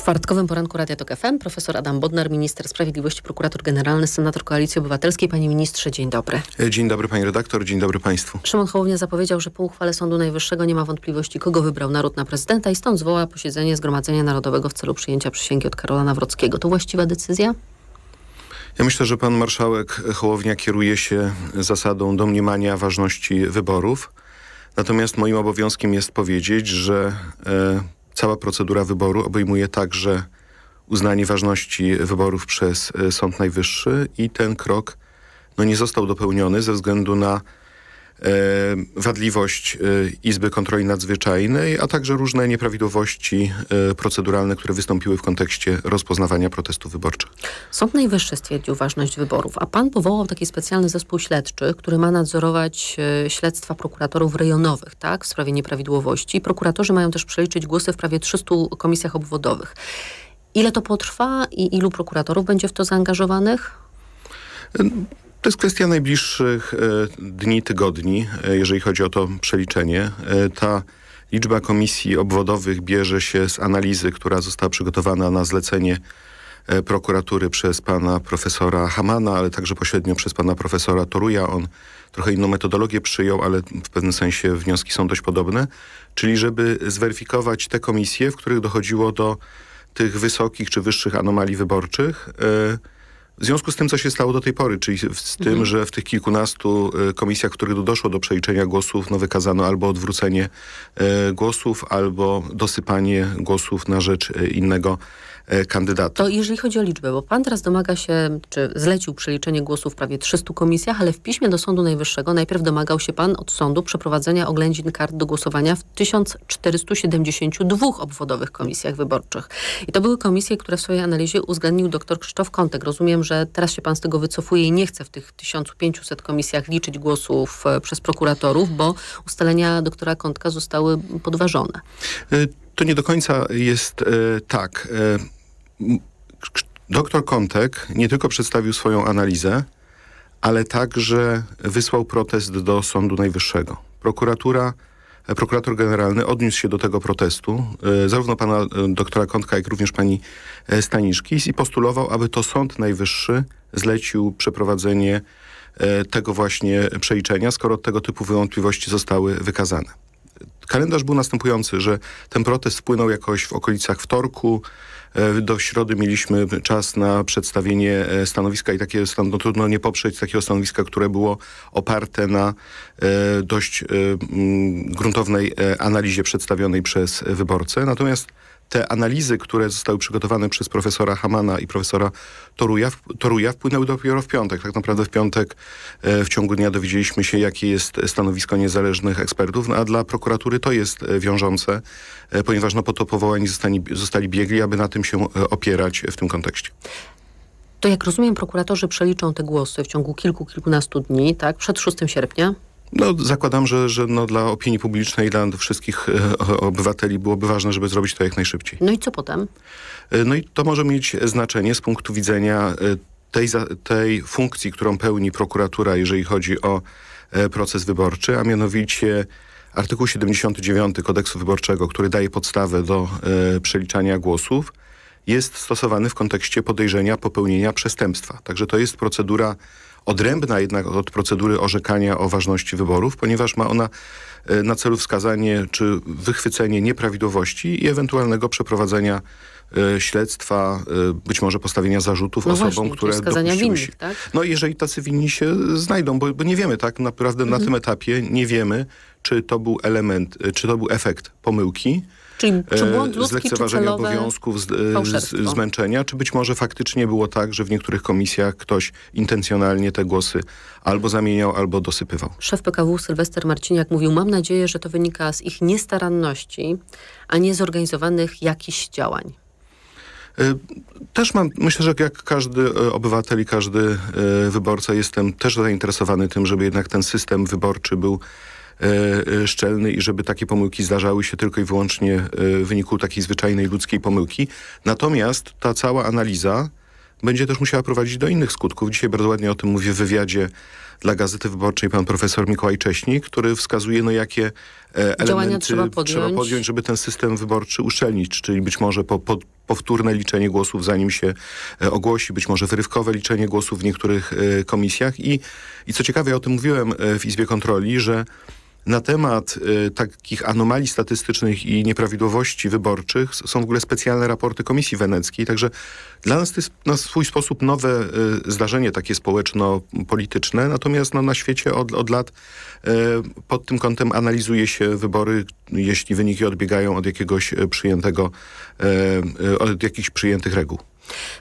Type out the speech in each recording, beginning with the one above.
czwartkowym poranku Radia Tok FM profesor Adam Bodnar, minister sprawiedliwości, prokurator generalny, senator Koalicji Obywatelskiej. Panie ministrze, dzień dobry. Dzień dobry pani redaktor, dzień dobry państwu. Szymon Hołownia zapowiedział, że po uchwale Sądu Najwyższego nie ma wątpliwości, kogo wybrał naród na prezydenta i stąd zwoła posiedzenie Zgromadzenia Narodowego w celu przyjęcia przysięgi od Karola Nawrockiego. To właściwa decyzja? Ja myślę, że pan marszałek Hołownia kieruje się zasadą domniemania ważności wyborów. Natomiast moim obowiązkiem jest powiedzieć, że e, cała procedura wyboru obejmuje także uznanie ważności wyborów przez e, Sąd Najwyższy i ten krok no, nie został dopełniony ze względu na wadliwość e, Izby Kontroli Nadzwyczajnej, a także różne nieprawidłowości e, proceduralne, które wystąpiły w kontekście rozpoznawania protestów wyborczych. Sąd Najwyższy stwierdził ważność wyborów, a pan powołał taki specjalny zespół śledczy, który ma nadzorować e, śledztwa prokuratorów rejonowych, tak, w sprawie nieprawidłowości. Prokuratorzy mają też przeliczyć głosy w prawie 300 komisjach obwodowych. Ile to potrwa i ilu prokuratorów będzie w to zaangażowanych? To jest kwestia najbliższych e, dni, tygodni, e, jeżeli chodzi o to przeliczenie. E, ta liczba komisji obwodowych bierze się z analizy, która została przygotowana na zlecenie prokuratury przez pana profesora Hamana, ale także pośrednio przez pana profesora Toruja. On trochę inną metodologię przyjął, ale w pewnym sensie wnioski są dość podobne. Czyli żeby zweryfikować te komisje, w których dochodziło do tych wysokich czy wyższych anomalii wyborczych. e, w związku z tym, co się stało do tej pory, czyli z tym, że w tych kilkunastu e, komisjach, w których doszło do przeliczenia głosów, no wykazano albo odwrócenie e, głosów, albo dosypanie głosów na rzecz e, innego e, kandydata. To jeżeli chodzi o liczbę, bo pan teraz domaga się, czy zlecił przeliczenie głosów w prawie 300 komisjach, ale w piśmie do Sądu Najwyższego najpierw domagał się pan od sądu przeprowadzenia oględzin kart do głosowania w 1472 obwodowych komisjach wyborczych. I to były komisje, które w swojej analizie uwzględnił dr Krzysztof Kątek. Rozumiem, że teraz się pan z tego wycofuje i nie chce w tych 1500 komisjach liczyć głosów e, przez prokuratorów, bo ustalenia doktora Kątka zostały podważone. To nie do końca jest e, tak. E, Doktor Kontek nie tylko przedstawił swoją analizę, ale także wysłał protest do Sądu Najwyższego. Prokuratura, e, prokurator generalny odniósł się do tego protestu, zarówno pana doktora Kontka, jak również pani Staniszkis i postulował, aby to Sąd Najwyższy zlecił przeprowadzenie tego właśnie przeliczenia, skoro tego typu wątpliwości zostały wykazane. Kalendarz był następujący, że ten protest wpłynął jakoś w okolicach wtorku. E, Do środy mieliśmy czas na przedstawienie e, stanowiska i takie no, trudno nie poprzeć takiego stanowiska, które było oparte na e, dość gruntownej analizie przedstawionej przez wyborcę. Natomiast te analizy, które zostały przygotowane przez profesora Hamana i profesora Toruja, Toruja wpłynęły dopiero w piątek. Tak naprawdę w piątek e, w ciągu dnia dowiedzieliśmy się, jakie jest stanowisko niezależnych ekspertów, no, a dla prokuratury to jest e, wiążące, e, ponieważ no, po to powołani zostali, zostali biegli, aby na tym się opierać w tym kontekście. To jak rozumiem, prokuratorzy przeliczą te głosy w ciągu kilku, kilkunastu dni, tak? Przed 6 sierpnia. No, zakładam, że, że no, dla opinii publicznej, dla wszystkich e, obywateli byłoby ważne, żeby zrobić to jak najszybciej. No i co potem? E, No i to może mieć znaczenie z punktu widzenia e, tej, tej funkcji, którą pełni prokuratura, jeżeli chodzi o proces wyborczy, a mianowicie artykuł 79 kodeksu wyborczego, który daje podstawę do przeliczania głosów, jest stosowany w kontekście podejrzenia popełnienia przestępstwa. Także to jest procedura odrębna jednak od procedury orzekania o ważności wyborów, ponieważ ma ona e, na celu wskazanie czy wychwycenie nieprawidłowości i ewentualnego przeprowadzenia e, śledztwa, e, być może postawienia zarzutów No osobom, właśnie, które dopuściły winnych, się. tak? No jeżeli tacy winni się znajdą, bo, bo nie wiemy, tak naprawdę Mhm. na tym etapie nie wiemy, czy to był element, czy to był efekt pomyłki, Czyli czy e, błąd ludzki, czy zlekceważenia celowe... obowiązków, z, e, z, zmęczenia, czy być może faktycznie było tak, że w niektórych komisjach ktoś intencjonalnie te głosy albo zamieniał, albo dosypywał. Szef PKW Sylwester Marciniak mówił, mam nadzieję, że to wynika z ich niestaranności, a nie zorganizowanych jakichś działań. E, Też mam, myślę, że jak każdy obywatel i każdy wyborca jestem też zainteresowany tym, żeby jednak ten system wyborczy był szczelny i żeby takie pomyłki zdarzały się tylko i wyłącznie e, w wyniku takiej zwyczajnej ludzkiej pomyłki. Natomiast ta cała analiza będzie też musiała prowadzić do innych skutków. Dzisiaj bardzo ładnie o tym mówi w wywiadzie dla Gazety Wyborczej pan profesor Mikołaj Cześnik, który wskazuje, no jakie e, Działania elementy trzeba podjąć. trzeba podjąć, żeby ten system wyborczy uszczelnić, czyli być może po, po, powtórne liczenie głosów, zanim się e, ogłosi, być może wyrywkowe liczenie głosów w niektórych e, komisjach. I, I co ciekawe, ja o tym mówiłem e, w Izbie Kontroli, że na temat e, takich anomalii statystycznych i nieprawidłowości wyborczych są w ogóle specjalne raporty Komisji Weneckiej, także dla nas to jest na swój sposób nowe e, zdarzenie takie społeczno-polityczne, natomiast no, na świecie od, od lat e, pod tym kątem analizuje się wybory, jeśli wyniki odbiegają od jakiegoś e, przyjętego, e, e, od jakichś przyjętych reguł.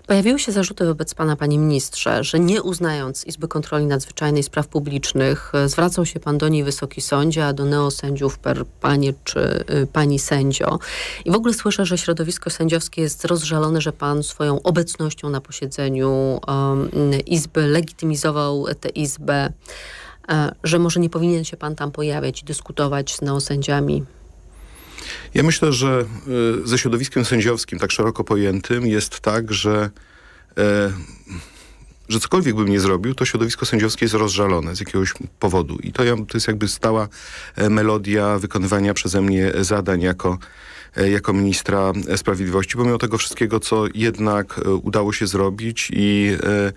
Pojawiły się zarzuty wobec pana, panie ministrze, że nie uznając Izby Kontroli Nadzwyczajnej Spraw Publicznych, e, zwracał się pan do niej wysoki sądzie, a do neosędziów per panie czy y, pani sędzio. I w ogóle słyszę, że środowisko sędziowskie jest rozżalone, że pan swoją obecnością na posiedzeniu Izby legitymizował tę Izbę, e, że może nie powinien się pan tam pojawiać i dyskutować z neosędziami. Ja myślę, że y, ze środowiskiem sędziowskim, tak szeroko pojętym, jest tak, że, e, że cokolwiek bym nie zrobił, to środowisko sędziowskie jest rozżalone z jakiegoś powodu. I to, to jest jakby stała e, melodia wykonywania przeze mnie zadań jako, e, jako ministra sprawiedliwości, pomimo tego wszystkiego, co jednak e, udało się zrobić i, e,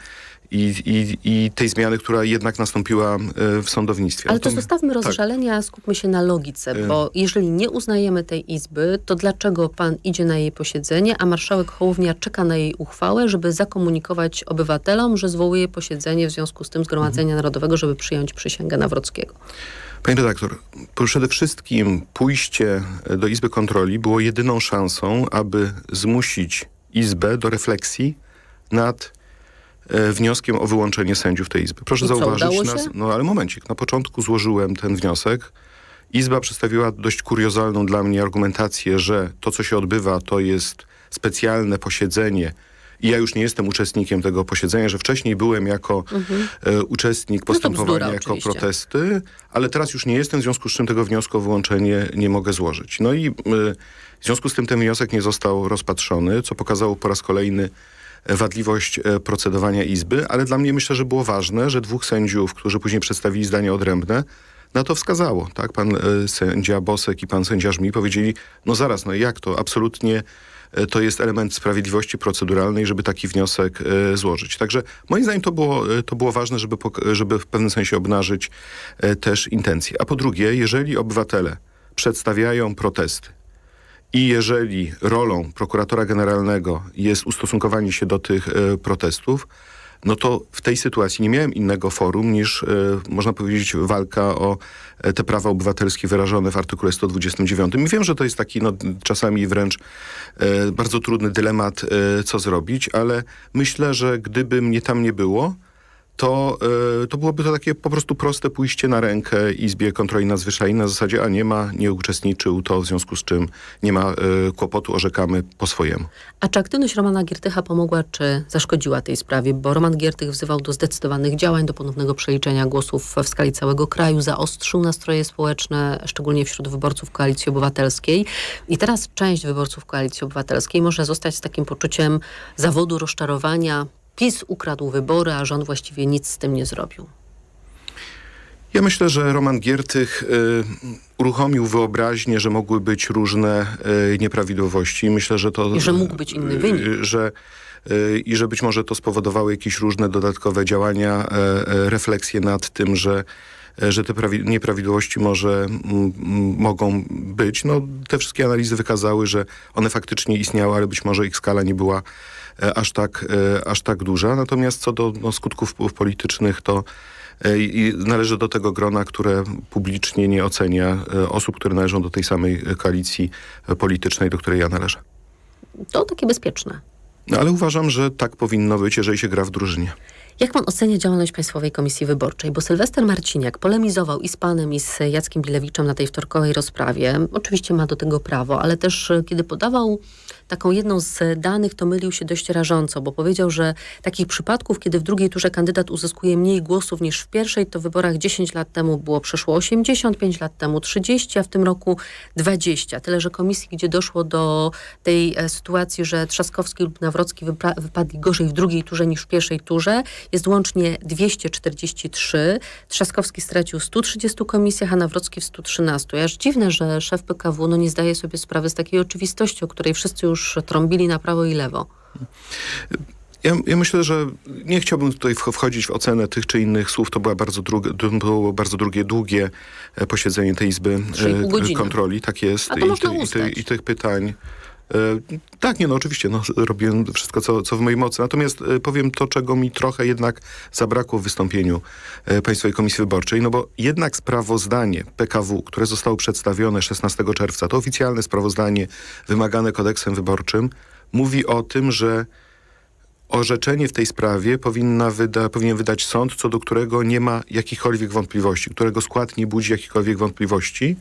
i, i, i tej zmiany, która jednak nastąpiła e, w sądownictwie. Ale to zostawmy tak. rozżalenia, skupmy się na logice, Y. bo jeżeli nie uznajemy tej izby, to dlaczego pan idzie na jej posiedzenie, a marszałek Hołownia czeka na jej uchwałę, żeby zakomunikować obywatelom, że zwołuje posiedzenie w związku z tym Zgromadzenia Narodowego, żeby przyjąć przysięgę Nawrockiego? Panie redaktor, przede wszystkim pójście do Izby Kontroli było jedyną szansą, aby zmusić Izbę do refleksji nad e, wnioskiem o wyłączenie sędziów tej Izby. Proszę I co, zauważyć, udało nas, no ale momencik, na początku złożyłem ten wniosek. Izba przedstawiła dość kuriozalną dla mnie argumentację, że to, co się odbywa, to jest specjalne posiedzenie i ja już nie jestem uczestnikiem tego posiedzenia, że wcześniej byłem jako e, uczestnik Mhm. No postępowania, bzdura jako oczywiście. protesty, ale teraz już nie jestem, w związku z czym tego wniosku o wyłączenie nie mogę złożyć. No i y, w związku z tym ten wniosek nie został rozpatrzony, co pokazało po raz kolejny e, wadliwość e, procedowania Izby, ale dla mnie myślę, że było ważne, że dwóch sędziów, którzy później przedstawili zdanie odrębne, na to wskazało. Tak? Pan e, sędzia Bosek i pan sędzia Żmi powiedzieli, no zaraz, no jak to? Absolutnie e, to jest element sprawiedliwości proceduralnej, żeby taki wniosek złożyć. Także moim zdaniem to było, to było ważne, żeby, żeby w pewnym sensie obnażyć też intencje. A po drugie, jeżeli obywatele przedstawiają protesty i jeżeli rolą prokuratora generalnego jest ustosunkowanie się do tych e, protestów, no to w tej sytuacji nie miałem innego forum niż, e, można powiedzieć, walka o e, te prawa obywatelskie wyrażone w artykule 129. I wiem, że to jest taki no, czasami wręcz bardzo trudny dylemat, co zrobić, ale myślę, że gdyby mnie tam nie było, to, e, to byłoby to takie po prostu proste pójście na rękę Izbie Kontroli Nadzwyczajnej na zasadzie, a nie ma, nie uczestniczył, to w związku z czym nie ma e, kłopotu, orzekamy po swojemu. A czy aktywność Romana Giertycha pomogła, czy zaszkodziła tej sprawie? Bo Roman Giertych wzywał do zdecydowanych działań, do ponownego przeliczenia głosów w skali całego kraju, zaostrzył nastroje społeczne, szczególnie wśród wyborców Koalicji Obywatelskiej. I teraz część wyborców Koalicji Obywatelskiej może zostać z takim poczuciem zawodu, rozczarowania. PiS ukradł wybory, a rząd właściwie nic z tym nie zrobił. Ja myślę, że Roman Giertych y, uruchomił wyobraźnię, że mogły być różne y, nieprawidłowości. Myślę, że to... I że mógł być inny wynik. y, że y, i że być może to spowodowało jakieś różne dodatkowe działania, e, e, refleksje nad tym, że e, że te prawi- nieprawidłowości może mogą być. No, te wszystkie analizy wykazały, że one faktycznie istniały, ale być może ich skala nie była aż tak, e, aż tak duża. Natomiast co do no, skutków wpływów politycznych, to e, i należy do tego grona, które publicznie nie ocenia e, osób, które należą do tej samej e, koalicji e, politycznej, do której ja należę. To takie bezpieczne. No, ale uważam, że tak powinno być, jeżeli się gra w drużynie. Jak pan ocenia działalność Państwowej Komisji Wyborczej? Bo Sylwester Marciniak polemizował i z panem, i z Jackiem Bilewiczem na tej wtorkowej rozprawie. Oczywiście ma do tego prawo, ale też e, kiedy podawał taką jedną z danych, to mylił się dość rażąco, bo powiedział, że takich przypadków, kiedy w drugiej turze kandydat uzyskuje mniej głosów niż w pierwszej, to w wyborach 10 lat temu było przeszło 80, 5 lat temu 30, a w tym roku 20. Tyle, że komisji, gdzie doszło do tej e, sytuacji, że Trzaskowski lub Nawrocki wypadli gorzej w drugiej turze niż w pierwszej turze, Jest łącznie 243. Trzaskowski stracił w 130 komisjach, a Nawrocki w 113. Aż dziwne, że szef PKW no, nie zdaje sobie sprawy z takiej oczywistości, o której wszyscy już trąbili na prawo i lewo. Ja, ja myślę, że nie chciałbym tutaj wch- wchodzić w ocenę tych czy innych słów. To była bardzo drugie, to było bardzo drugie, długie e, posiedzenie tej Izby e, kontroli. Tak jest. I, I tych pytań. E, Tak, nie, no oczywiście, no, robiłem wszystko, co, co w mojej mocy. Natomiast e, powiem to, czego mi trochę jednak zabrakło w wystąpieniu e, Państwowej Komisji Wyborczej, no bo jednak sprawozdanie PKW, które zostało przedstawione 16 czerwca, to oficjalne sprawozdanie wymagane kodeksem wyborczym, mówi o tym, że orzeczenie w tej sprawie powinna wyda, powinien wydać sąd, co do którego nie ma jakichkolwiek wątpliwości, którego skład nie budzi jakichkolwiek wątpliwości.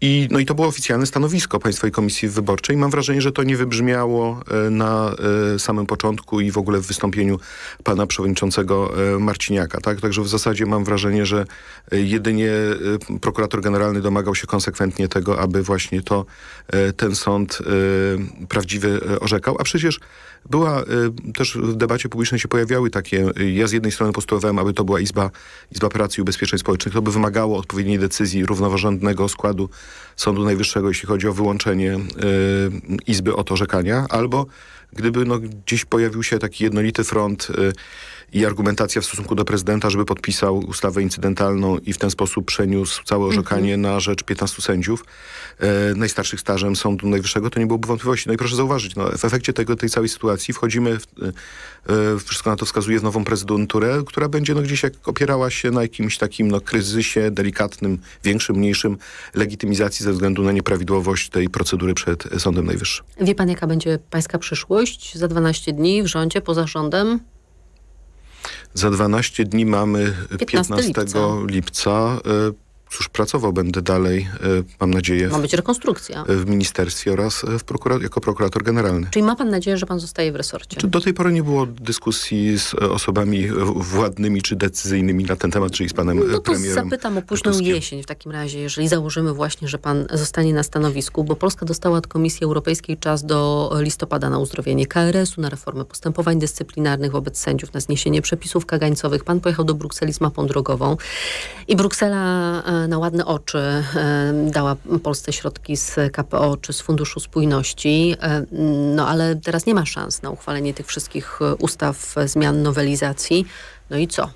I, no i to było oficjalne stanowisko Państwowej Komisji Wyborczej. Mam wrażenie, że to nie wybrzmiało e, na e, samym początku i w ogóle w wystąpieniu pana przewodniczącego e, Marciniaka. Tak? Także w zasadzie mam wrażenie, że jedynie prokurator generalny domagał się konsekwentnie tego, aby właśnie to ten sąd prawdziwy orzekał. A przecież była też w debacie publicznej się pojawiały takie, ja z jednej strony postulowałem, aby to była Izba, Izba Pracy i Ubezpieczeń Społecznych, to by wymagało odpowiedniej decyzji równoważącego składu Sądu Najwyższego, jeśli chodzi o wyłączenie e, Izby od orzekania, albo gdyby no, gdzieś pojawił się taki jednolity front e, i argumentacja w stosunku do prezydenta, żeby podpisał ustawę incydentalną i w ten sposób przeniósł całe orzekanie na rzecz 15 sędziów e, najstarszych stażem Sądu Najwyższego, to nie byłoby wątpliwości. No i proszę zauważyć, no, w efekcie tego, tej całej sytuacji wchodzimy, w, e, wszystko na to wskazuje, w nową prezydenturę, która będzie no, gdzieś jak opierała się na jakimś takim no, kryzysie delikatnym, większym, mniejszym, legitymizacji ze względu na nieprawidłowość tej procedury przed Sądem Najwyższym. Wie pan, jaka będzie pańska przyszłość za 12 dni w rządzie, poza rządem? Za 12 dni mamy 15 15, lipca. lipca. E, Cóż, pracował będę dalej, e, mam nadzieję, Ma być rekonstrukcja. w ministerstwie oraz e, w prokura- jako prokurator generalny. Czyli ma pan nadzieję, że pan zostaje w resorcie? Czy do tej pory nie było dyskusji z e, osobami e, władnymi czy decyzyjnymi na ten temat, czyli z panem e, No to premierem? zapytam o późną Tuskiem? jesień w takim razie, jeżeli założymy właśnie, że pan zostanie na stanowisku, bo Polska dostała od Komisji Europejskiej czas do listopada na uzdrowienie KRS-u, na reformę postępowań dyscyplinarnych wobec sędziów, na zniesienie przepisów kagańcowych. Pan pojechał do Brukseli z mapą drogową i Bruksela e, na ładne oczy dała Polsce środki z KPO czy z Funduszu Spójności, no ale teraz nie ma szans na uchwalenie tych wszystkich e, ustaw, e, zmian, nowelizacji. No i co?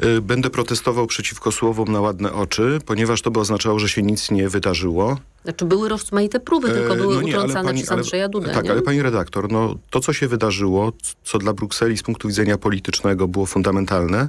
E, Będę protestował przeciwko słowom na ładne oczy, ponieważ to by oznaczało, że się nic nie wydarzyło. Znaczy były rozmaite próby, tylko E, były no nie, utrącane pani- przez Andrzeja Dudę, Tak, nie? ale pani redaktor, no to co się wydarzyło, co dla Brukseli z punktu widzenia politycznego było fundamentalne,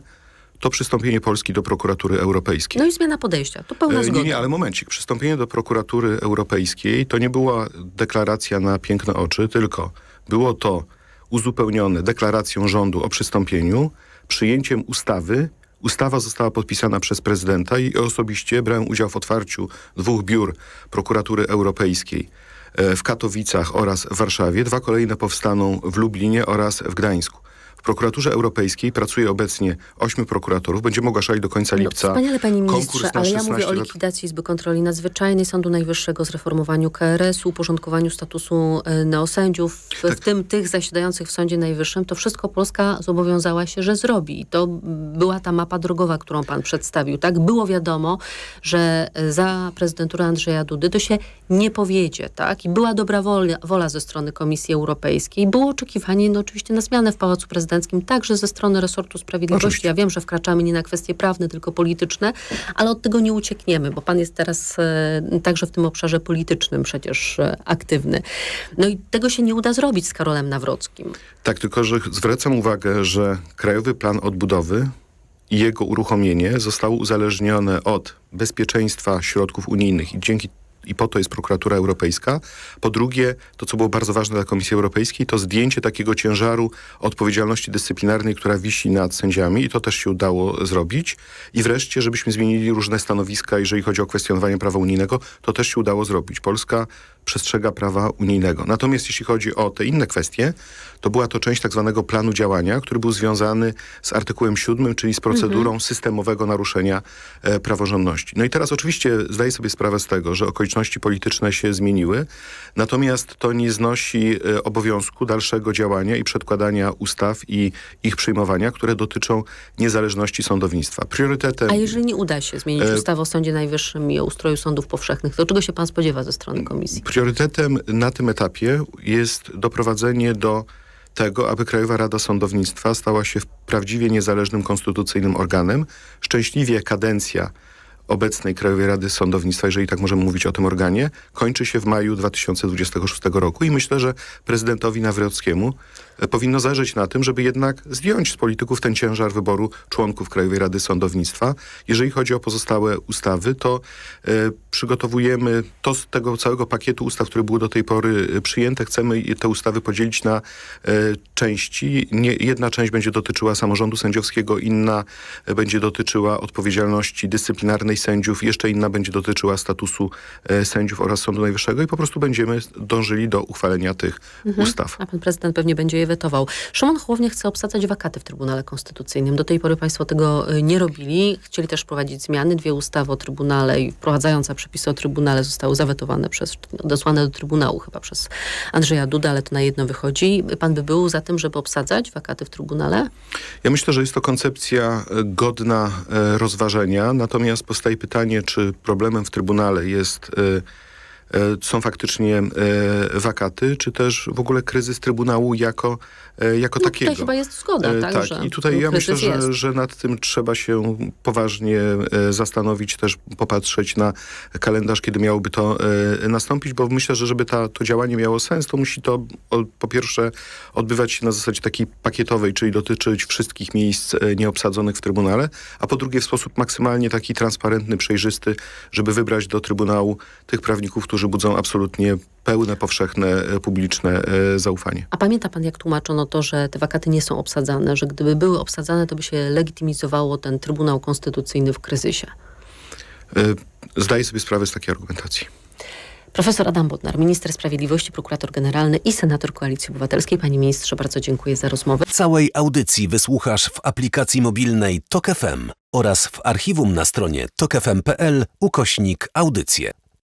to przystąpienie Polski do prokuratury europejskiej. No i zmiana podejścia, to pełna E, zgoda. Nie, nie, ale momencik. Przystąpienie do prokuratury europejskiej to nie była deklaracja na piękne oczy, tylko było to uzupełnione deklaracją rządu o przystąpieniu, przyjęciem ustawy. Ustawa została podpisana przez prezydenta i osobiście brałem udział w otwarciu dwóch biur prokuratury europejskiej e, w Katowicach oraz w Warszawie. Dwa kolejne powstaną w Lublinie oraz w Gdańsku. W prokuraturze europejskiej pracuje obecnie ośmiu prokuratorów. Będziemy ogłaszali do końca No, lipca wspaniale, panie ministrze, ale ja 16 mówię o likwidacji Izby Kontroli Nadzwyczajnej, Sądu Najwyższego, zreformowaniu KRS-u, uporządkowaniu statusu e, neosędziów, w, Tak. w tym tych zasiadających w Sądzie Najwyższym. To wszystko Polska zobowiązała się, że zrobi. I to była ta mapa drogowa, którą pan przedstawił. Tak było wiadomo, że e, za prezydenturę Andrzeja Dudy to się nie powiedzie. Tak? I była dobra wola, wola ze strony Komisji Europejskiej. Było oczekiwanie no, oczywiście na zmianę w Pałacu Prezydenckim, także ze strony resortu sprawiedliwości. Oczywiście. Ja wiem, że wkraczamy nie na kwestie prawne, tylko polityczne, ale od tego nie uciekniemy, bo pan jest teraz e, także w tym obszarze politycznym przecież e, aktywny. No i tego się nie uda zrobić z Karolem Nawrockim. Tak, tylko że zwracam uwagę, że Krajowy Plan Odbudowy i jego uruchomienie zostało uzależnione od bezpieczeństwa środków unijnych i dzięki i po to jest prokuratura europejska. Po drugie, to co było bardzo ważne dla Komisji Europejskiej, to zdjęcie takiego ciężaru odpowiedzialności dyscyplinarnej, która wisi nad sędziami i to też się udało zrobić. I wreszcie, żebyśmy zmienili różne stanowiska, jeżeli chodzi o kwestionowanie prawa unijnego, to też się udało zrobić. Polska przestrzega prawa unijnego. Natomiast jeśli chodzi o te inne kwestie, to była to część tak zwanego planu działania, który był związany z artykułem 7, czyli z procedurą systemowego naruszenia e, praworządności. No i teraz oczywiście zdaję sobie sprawę z tego, że okoliczności okoliczności polityczne się zmieniły. Natomiast to nie znosi e, obowiązku dalszego działania i przedkładania ustaw i ich przyjmowania, które dotyczą niezależności sądownictwa. Priorytetem... A jeżeli nie uda się zmienić E, ustawy o Sądzie Najwyższym i o ustroju sądów powszechnych, to czego się pan spodziewa ze strony komisji? Priorytetem na tym etapie jest doprowadzenie do tego, aby Krajowa Rada Sądownictwa stała się prawdziwie niezależnym konstytucyjnym organem. Szczęśliwie kadencja obecnej Krajowej Rady Sądownictwa, jeżeli tak możemy mówić o tym organie, kończy się w maju 2026 roku i myślę, że prezydentowi Nawrockiemu powinno zależeć na tym, żeby jednak zdjąć z polityków ten ciężar wyboru członków Krajowej Rady Sądownictwa. Jeżeli chodzi o pozostałe ustawy, to e, przygotowujemy to z tego całego pakietu ustaw, które były do tej pory e, przyjęte. Chcemy te ustawy podzielić na e, części. Nie, jedna część będzie dotyczyła samorządu sędziowskiego, inna będzie dotyczyła odpowiedzialności dyscyplinarnej sędziów, jeszcze inna będzie dotyczyła statusu sędziów oraz Sądu Najwyższego i po prostu będziemy dążyli do uchwalenia tych ustaw. A pan prezydent pewnie będzie je wetował. Szymon Hołownia chce obsadzać wakaty w Trybunale Konstytucyjnym. Do tej pory państwo tego y, nie robili. Chcieli też wprowadzić zmiany. Dwie ustawy o Trybunale i wprowadzające przepisy o Trybunale zostały zawetowane przez, odesłane do Trybunału chyba przez Andrzeja Duda, ale to na jedno wychodzi. Pan by był za tym, żeby obsadzać wakaty w Trybunale? Ja myślę, że jest to koncepcja e, godna e, rozważenia, natomiast powstaje pytanie, czy problemem w Trybunale jest, e, są faktycznie e, wakaty, czy też w ogóle kryzys Trybunału jako, e, jako No, takiego. tutaj chyba jest zgoda, E, tak? tak, i tutaj ja myślę, jest. że, że nad tym trzeba się poważnie e, zastanowić, też popatrzeć na kalendarz, kiedy miałoby to e, nastąpić, bo myślę, że żeby ta, to działanie miało sens, to musi to po pierwsze odbywać się na zasadzie takiej pakietowej, czyli dotyczyć wszystkich miejsc e, nieobsadzonych w Trybunale, a po drugie w sposób maksymalnie taki transparentny, przejrzysty, żeby wybrać do Trybunału tych prawników, którzy budzą absolutnie pełne, powszechne, e, publiczne e, zaufanie. A pamięta pan, jak tłumaczono to, że te wakaty nie są obsadzane, że gdyby były obsadzane, to by się legitymizowało ten Trybunał Konstytucyjny w kryzysie? E, Zdaję sobie sprawę z takiej argumentacji. Profesor Adam Bodnar, minister sprawiedliwości, prokurator generalny i senator Koalicji Obywatelskiej. Panie ministrze, bardzo dziękuję za rozmowę. Całej audycji wysłuchasz w aplikacji mobilnej Tok FM oraz w archiwum na stronie tokefm.pl ukośnik audycje.